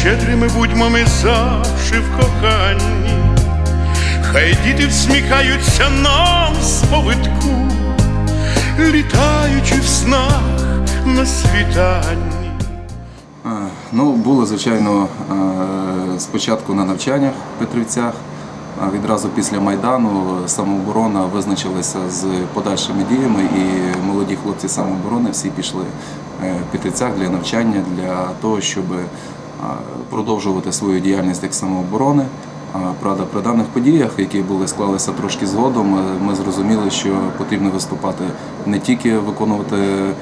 щедрими будьмо ми завжди в коханні, хай діти всміхаються нам з повитку, літаючи в снах на світанні. Ну, були, звичайно, е, спочатку на навчаннях в Петрівцях, відразу після Майдану самооборона визначилася з подальшими діями, і молоді хлопці самооборони всі пішли е, в Петрівцях для навчання, для того, щоб продовжувати свою діяльність як самооборони. Правда, при даних подіях, які були склалися трошки згодом, е, ми зрозуміли, що потрібно виступати не тільки виконувати е,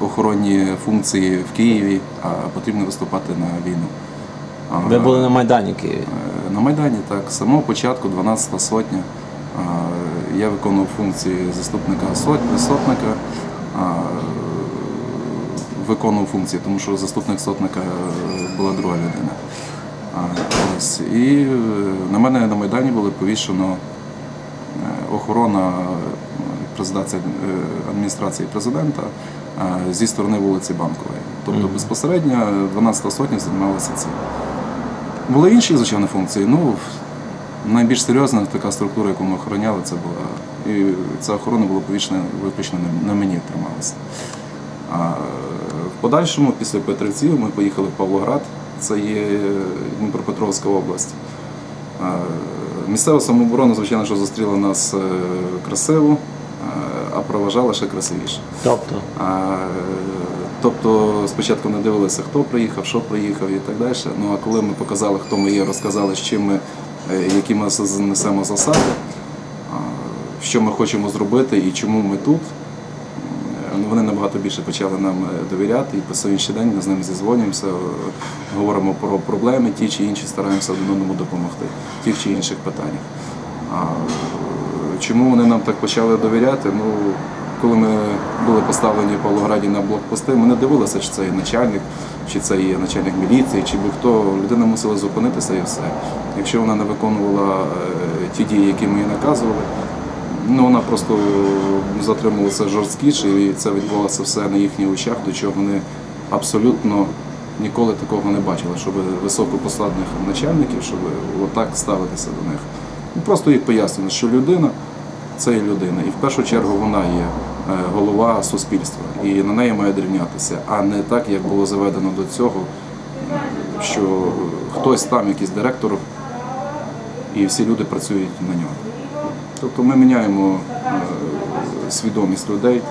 охоронні функції в Києві, а потрібно виступати на війну. Ви були на Майдані в Києві. е, На Майдані так, з самого початку, 12 сотня, я виконував функції заступника сотника, виконував функції, тому що заступник сотника була друга людина. Ось. І е, на мене на Майдані було повішено е, охорона е, адміністрації президента зі сторони вулиці Банкової. Тобто безпосередньо 12 сотня займалася цим. Були інші, звичайно, функції. Ну, найбільш серйозна така структура, яку ми охороняли, це була. І ця охорона була виключно на мені трималася. Подальшому, після Петрівців, ми поїхали в Павлоград, це є Дніпропетровська область. Місцева самооборона, звичайно, що зустріла нас е, красиво, е, а проважала ще красивіше. Тобто, Тобто спочатку не дивилися, хто приїхав, що приїхав і так далі. Ну а коли ми показали, хто ми є, розказали, з чим ми, е, які ми несемо засади, що ми хочемо зробити і чому ми тут, е, вони набагато більше почали нам е, довіряти, і по сьогоднішній день ми з ними зізвонюємося, е, говоримо про проблеми, ті чи інші, стараємося один одному допомогти в тих чи інших питаннях. А, Чому вони нам так почали довіряти? Ну, коли ми були поставлені в Павлограді на блокпости, ми не дивилися, чи це є начальник, чи це є начальник міліції, чи будь-хто. Людина мусила зупинитися і все. Якщо вона не виконувала е, ті дії, які ми їй наказували, ну вона просто затримувалася жорсткіше, і це відбувалося все на їхніх очах, до чого вони абсолютно ніколи такого не бачили, щоб високопосадних начальників, щоб отак ставитися до них. Ну, Просто їх пояснювали, що людина це є людина, і в першу чергу вона є е, голова суспільства, і на неї має рівнятися, а не так, як було заведено до цього, що хтось там, якийсь директор, і всі люди працюють на нього. Тобто ми міняємо е, свідомість людей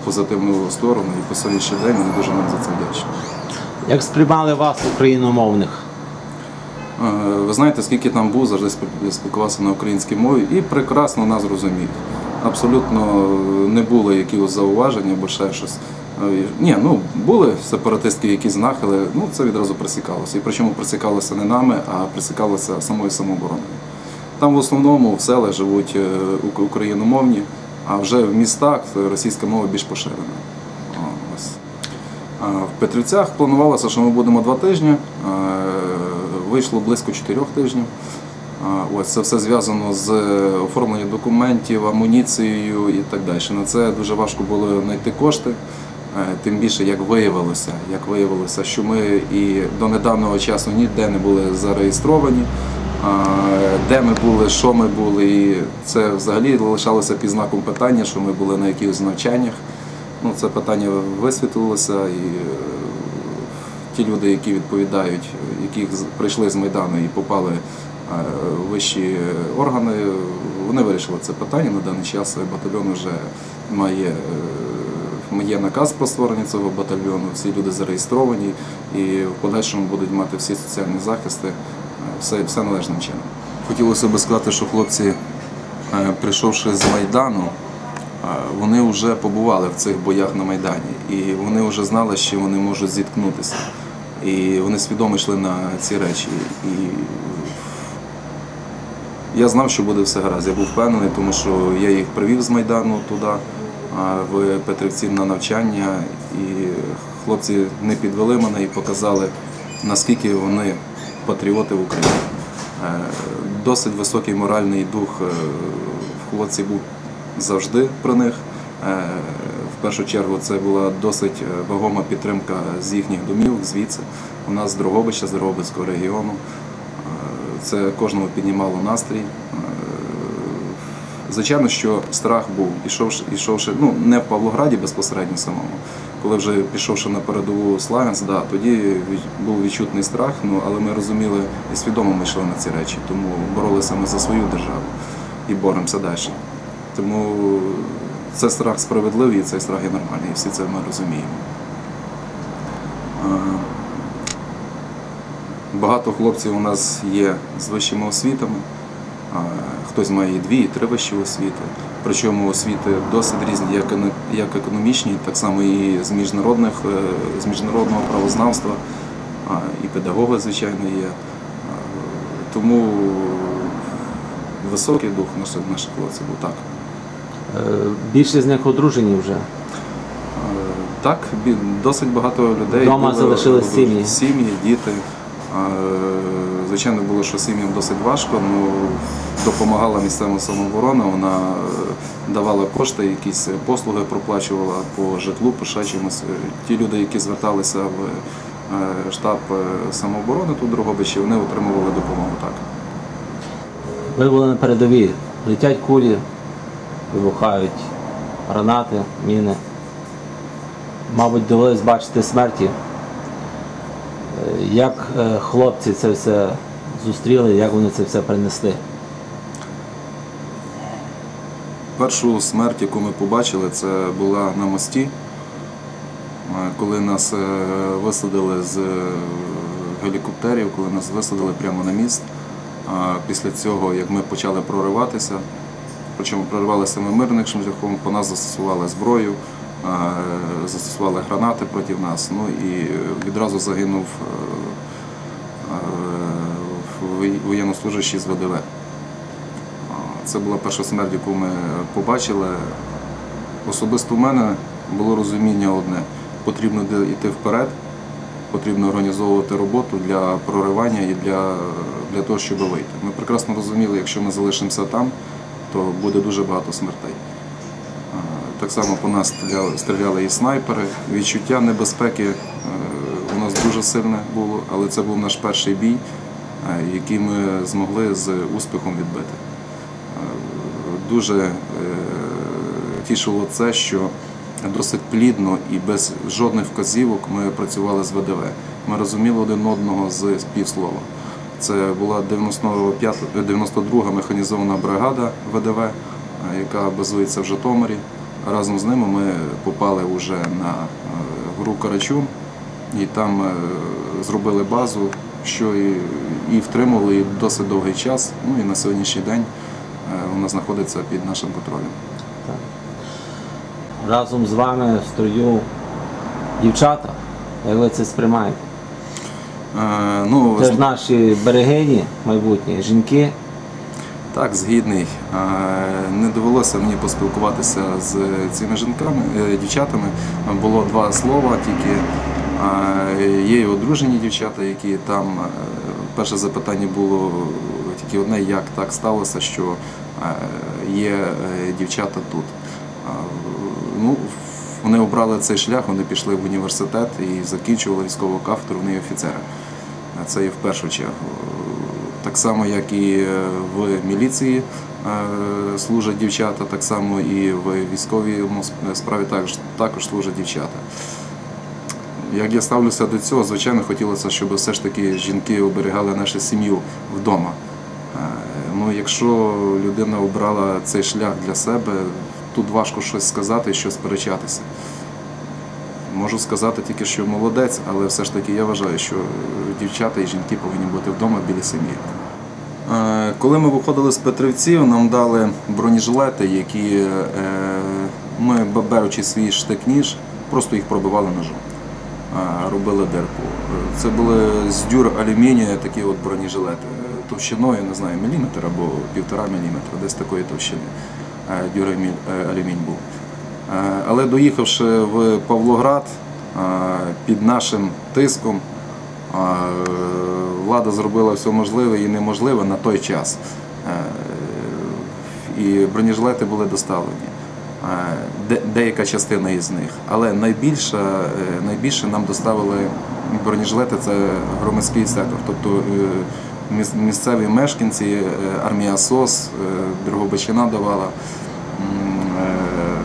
в позитивну сторону, і по сьогоднішній день вони дуже нам за це вдячні. як сприймали вас, україномовних? Е, Ви знаєте, скільки там був, завжди спілкувався на українській мові і прекрасно нас розуміють. Абсолютно е, не було якихось зауважень або ще щось. Ні, ну були сепаратистки, які знахили, ну це відразу присікалося. І причому присікалося не нами, а присікалося самою самообороною. Там в основному в селах живуть е, україномовні, а вже в містах російська мова більш поширена. В Петрівцях планувалося, що ми будемо два тижні. Е, Вийшло близько чотирьох тижнів. Ось це все зв'язано з оформленням документів, амуніцією і так далі. На це дуже важко було знайти кошти. Е, Тим більше, як виявилося, як виявилося, що ми і до недавнього часу ніде не були зареєстровані. Де ми були, що ми були, і це взагалі лишалося під знаком питання, що ми були на якихось навчаннях. Ну, це питання висвітлилося, і е, ті люди, які відповідають, які прийшли з Майдану і попали е, в вищі органи, вони вирішили це питання. На даний час батальйон вже має, е, є наказ про створення цього батальйону, всі люди зареєстровані і в подальшому будуть мати всі соціальні захисти, все, все належним чином. Хотілося б сказати, що хлопці, е, прийшовши з Майдану, вони вже побували в цих боях на Майдані, і вони вже знали, чим вони можуть зіткнутися. І вони свідомо йшли на ці речі. І я знав, що буде все гаразд. Я був впевнений, тому що я їх привів з Майдану туди, а, в Петрівці на навчання, і хлопці не підвели мене і показали, наскільки вони патріоти в Україні. Е, Досить високий моральний дух е, в хлопці був завжди про них. Е, В першу чергу це була досить вагома підтримка з їхніх домів, звідси. У нас з Дрогобича, з Дрогобицького регіону. Це кожному піднімало настрій. Звичайно, що страх був, ішовши, ішовши ну не в Павлограді безпосередньо самому. Коли вже пішовши на передову Славянськ, да, тоді був відчутний страх, ну але ми розуміли і свідомо ми йшли на ці речі, тому боролися ми за свою державу і боремося далі. Тому це страх справедливий, і цей страх є нормальний, і всі це ми розуміємо. Багато хлопців у нас є з вищими освітами. Хтось має і дві, і три вищі освіти. Причому освіти досить різні, як економічні, так само і з міжнародних, е, з міжнародного правознавства, і педагоги, звичайно, є. Тому високий дух наших, наших хлопців був так. Е, Більшість з них одружені вже. Так, досить багато людей. Вдома залишились сім'ї. Сім'ї, діти. Звичайно, було, що сім'ям досить важко, ну допомагала місцева самооборона, вона е, давала кошти, якісь послуги проплачувала по житлу, по ще. Е, Ті люди, які зверталися в е, штаб самооборони тут Дрогобичі, вони отримували допомогу так. Ви були на передовій. Летять кулі, вибухають гранати, міни. Мабуть, довелось бачити смерті. Як е, хлопці це все зустріли, як вони це все принесли? Першу смерть, яку ми побачили, це була на мості, Е, коли нас е, висадили з гелікоптерів, коли нас висадили прямо на міст. Після цього, як ми почали прориватися, причому проривалися ми мирним шляхом, по нас застосували зброю, застосували гранати проти нас. Ну і відразу загинув е, е, воєннослужащий з ВДВ. Це була перша смерть, яку ми побачили. Особисто в мене було розуміння одне: потрібно йти вперед, потрібно організовувати роботу для проривання і для, для того, щоб вийти. Ми прекрасно розуміли, якщо ми залишимося там, то буде дуже багато смертей. Так само по нас стріляли, стріляли і снайпери. Відчуття небезпеки е, у нас дуже сильне було, але це був наш перший бій, е, який ми змогли з успіхом відбити. Дуже е, тішило це, що досить плідно і без жодних вказівок ми працювали з ВДВ. Ми розуміли один одного з півслова. Це була 95 92 механізована бригада ВДВ, яка базується в Житомирі. Разом з ними ми попали вже на е, гру Карачун і там е, зробили базу, що і, і втримали і досить довгий час. Ну і на сьогоднішній день е, вона знаходиться під нашим контролем. Разом з вами в строю дівчата. Як ви це сприймаєте? Е, ну, Це ж наші берегині майбутні, жінки. Так, згідний. Не довелося мені поспілкуватися з цими жінками, е, дівчатами. Було два слова тільки. Є і одружені дівчата, які там е, перше запитання було тільки одне, як так сталося, що е, є дівчата тут. Ну, вони обрали цей шлях, вони пішли в університет і закінчували військову кафедру, вони офіцери. Це є в першу чергу. Так само, як і е, в міліції е, служать дівчата, так само і в військовій справі також, також служать дівчата. Як я ставлюся до цього, звичайно, хотілося, щоб все ж таки жінки оберігали нашу сім'ю вдома. Е, Ну, якщо людина обрала цей шлях для себе, тут важко щось сказати, щось сперечатися. Можу сказати тільки, що молодець, але все ж таки я вважаю, що дівчата і жінки повинні бути вдома біля сім'ї. Е, Коли ми виходили з Петрівців, нам дали бронежилети, які е, ми, беручи свій штик-ніж, просто їх пробивали ножом, е, робили дирку. Це були з дюр алюмінія такі от бронежилети товщиною, не знаю, міліметр або півтора міліметра, десь такої товщини дюр алюмінь був. Е, Але доїхавши в Павлоград е, під нашим тиском, е, влада зробила все можливе і неможливе на той час. І бронежилети були доставлені. деяка частина із них. Але найбільше, найбільше нам доставили бронежилети це громадський сектор, тобто місцеві мешканці, армія СОС, Дрогобичина давала.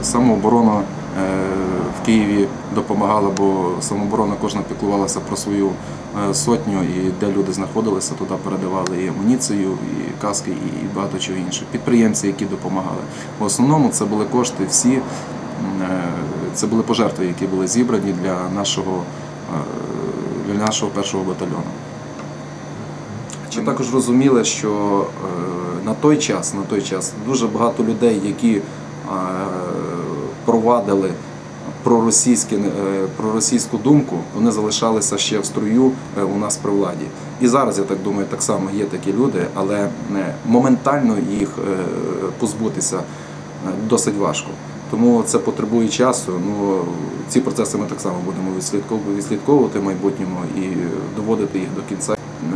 Самооборона е, в Києві допомагала, бо самооборона кожна піклувалася про свою е, сотню, і де люди знаходилися, туди передавали і амуніцію, і каски, і багато чого іншого. Підприємці, які допомагали. В основному це були кошти всі, е, це були пожертви, які були зібрані для нашого, для нашого першого батальйону. Чи також розуміли, що на той час, на той час дуже багато людей, які провадили проросійські, е, проросійську думку, вони залишалися ще в струю е, у нас при владі. І зараз, я так думаю, так само є такі люди, але е, моментально їх позбутися досить важко. Тому це потребує часу. Ну, ці процеси ми так само будемо відслідков- відслідковувати в майбутньому і доводити їх до кінця,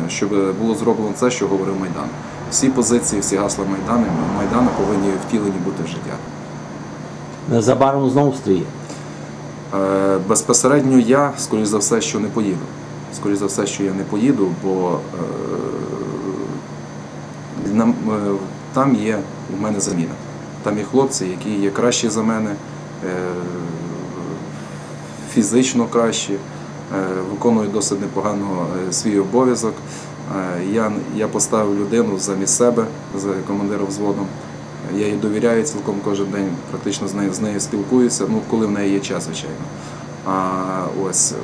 щоб було зроблено це, що говорив Майдан. Всі позиції, всі гасла Майдану, Майдану повинні втілені бути в життя. Незабаром знову стріє. Е, Безпосередньо я, скоріш за все, що не поїду. Скоріш за все, що я не поїду, бо е, нам, е, там є у мене заміна. Там є хлопці, які є кращі за мене, е, фізично кращі, е, виконують досить непогано е, свій обов'язок. Е, Я, я поставив людину замість себе, за командиром взводом. Я їй довіряю цілком кожен день, практично з нею, з нею спілкуюся, ну коли в неї є час, звичайно. А ось е,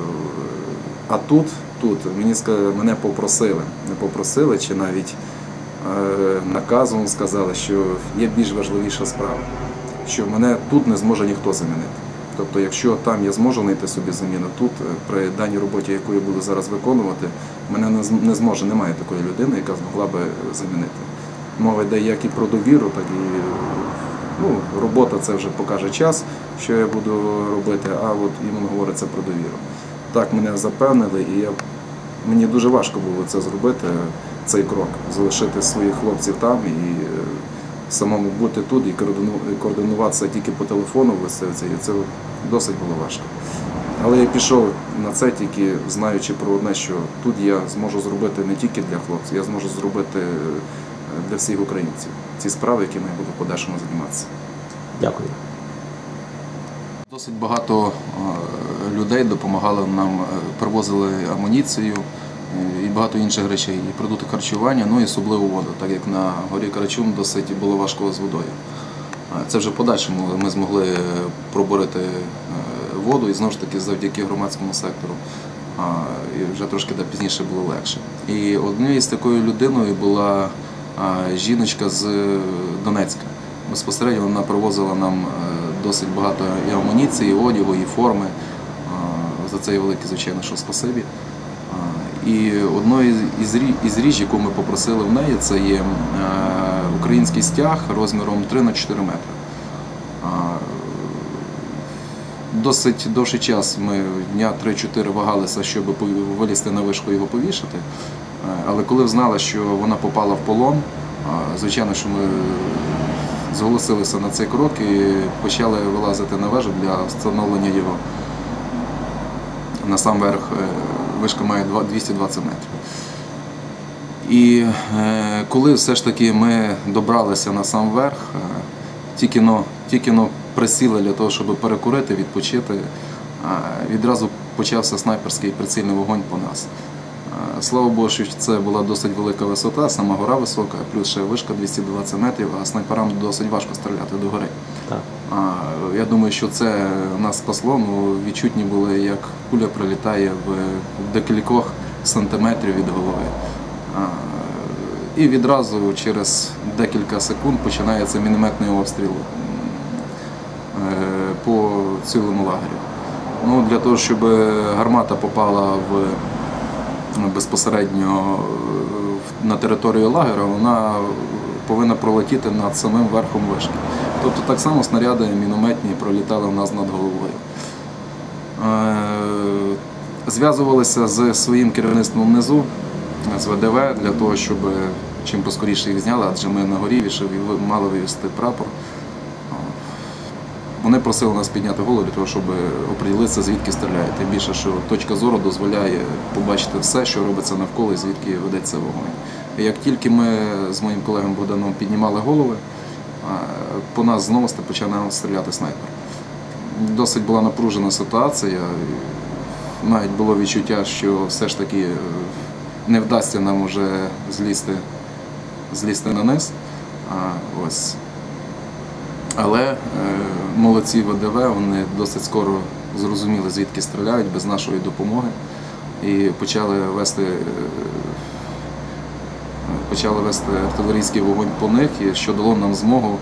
а тут, тут мені мене попросили, не попросили, чи навіть е, наказом сказали, що є більш важливіша справа, що мене тут не зможе ніхто замінити. Тобто, якщо там я зможу знайти собі заміну, тут е, при даній роботі, яку я буду зараз виконувати, мене не зможе, немає такої людини, яка змогла би замінити. Мова йде як і про довіру, так і ну, робота це вже покаже час, що я буду робити, а от іменно говориться про довіру. Так мене запевнили, і я, мені дуже важко було це зробити, цей крок, залишити своїх хлопців там і е, самому бути тут і координуватися тільки по телефону, вести це, і це досить було важко. Але я пішов на це тільки знаючи про одне, що тут я зможу зробити не тільки для хлопців, я зможу зробити для всіх українців ці справи, якими я буду в подальшому займатися. Дякую. Досить багато е, людей допомагали нам, е, привозили амуніцію е, і багато інших речей, і продукти харчування, ну і особливо воду, так як на горі Карачун досить було важко з водою. Це вже в подальшому ми змогли проборити воду і знову ж таки завдяки громадському сектору. І вже трошки пізніше було легше. І однією з такою людиною була жіночка з Донецька. Безпосередньо вона привозила нам е, досить багато і амуніції, і одягу, і форми. За це є велике, звичайно, що спасибі. І одною із ріж, яку ми попросили в неї, це є е, український стяг розміром 3 на 4 метри. А, Досить довший час ми дня 3-4 вагалися, щоб вилізти на вишку і його повішати. Е, Але коли знали, що вона попала в полон, звичайно, що ми зголосилися на цей крок і почали вилазити на вежу для встановлення його. На сам верх е, вишка має 220 метрів. І е, коли все ж таки ми добралися на сам верх, тільки но, тільки но присіли для того, щоб перекурити, відпочити, відразу почався снайперський прицільний вогонь по нас. Слава Богу, що це була досить велика висота, сама гора висока, плюс ще вишка 220 метрів, а снайперам досить важко стріляти до гори. Так. Я думаю, що це нас спасло. Ну, відчутні були, як куля прилітає в декількох сантиметрів від голови. І відразу через декілька секунд починається мінометний обстріл цілому лагерю. Ну, для того, щоб гармата попала в ну, безпосередньо е, на територію лагера, вона повинна пролетіти над самим верхом вишки. Тобто так само снаряди мінометні пролітали у нас над головою. Е, Зв'язувалися з своїм керівництвом внизу, з ВДВ, для того, щоб чим поскоріше їх зняли, адже ми на горі вішав і мали вивезти прапор. Вони просили нас підняти голову для того, щоб оприділитися, звідки стріляють. Тим більше, що точка зору дозволяє побачити все, що робиться навколо і звідки ведеться вогонь. Як тільки ми з моїм колегом Богданом піднімали голови, по нас знову почав стріляти снайпер. Досить була напружена ситуація. Навіть було відчуття, що все ж таки е, не вдасться нам вже злізти, злізти на низ. А, ось. Але е, молодці ВДВ, вони досить скоро зрозуміли, звідки стріляють без нашої допомоги. І почали вести, е, почали вести артилерійський вогонь по них, і що дало нам змогу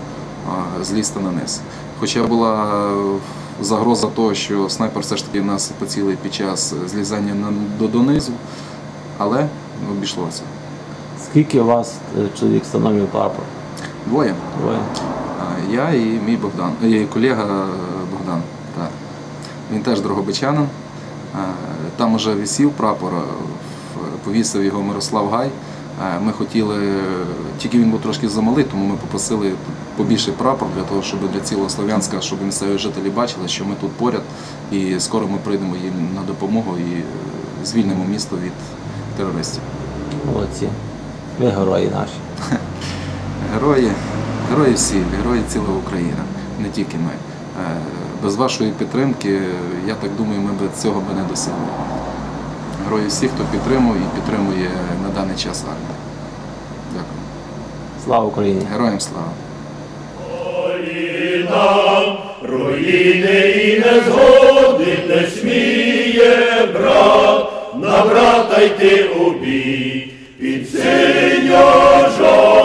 злізти на низ. Хоча була е, загроза того, що снайпер все ж таки нас поцілить під час злізання до, донизу, але обійшлося. Скільки у вас чоловік встановлює прапор? Двоє. Двоє. Я і мій Богдан, і колега е, Богдан. Так. Він теж дрогобичанин. Там уже висів прапор, е, повісив його Мирослав Гай. Ми хотіли, тільки він був трошки замалий, тому ми попросили побільший прапор для того, щоб для цілого Слов'янська, щоб місцеві жителі бачили, що ми тут поряд і скоро ми прийдемо їм на допомогу і е, звільнимо місто від терористів. Молодці. Ви герої наші. Герої, герої всі, герої ціла Україна, не тільки ми. Е, Без вашої підтримки, я так думаю, ми б цього би не досягли. Герої всі, хто підтримує і підтримує на даний час армію. Дякую. Слава Україні! Героям слава! Руїни і незгоди не сміє брат, на брата йти у бій, під синьо-жовтим прапором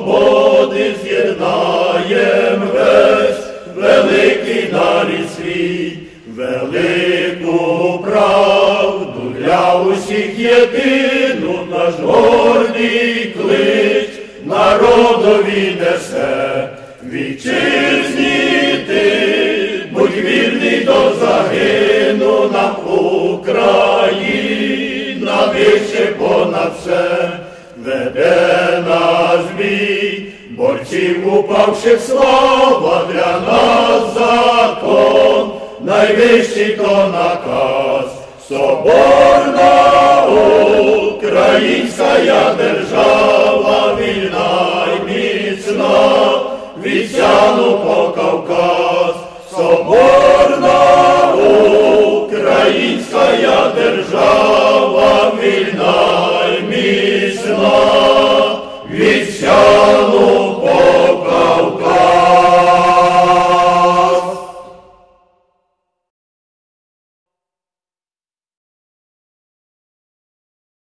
свободи з'єднаєм весь великий нарід свій, велику правду для усіх єдину наш гордий клич народові несе. Вітчизні ти, будь вірний до загину нам Україна, вище понад все, борців упавших слава для нас закон, найвищий то наказ, соборна українська держава, вільна й міцна, від Сяну по Кавказ, соборна українська держава, вільна й міцна, від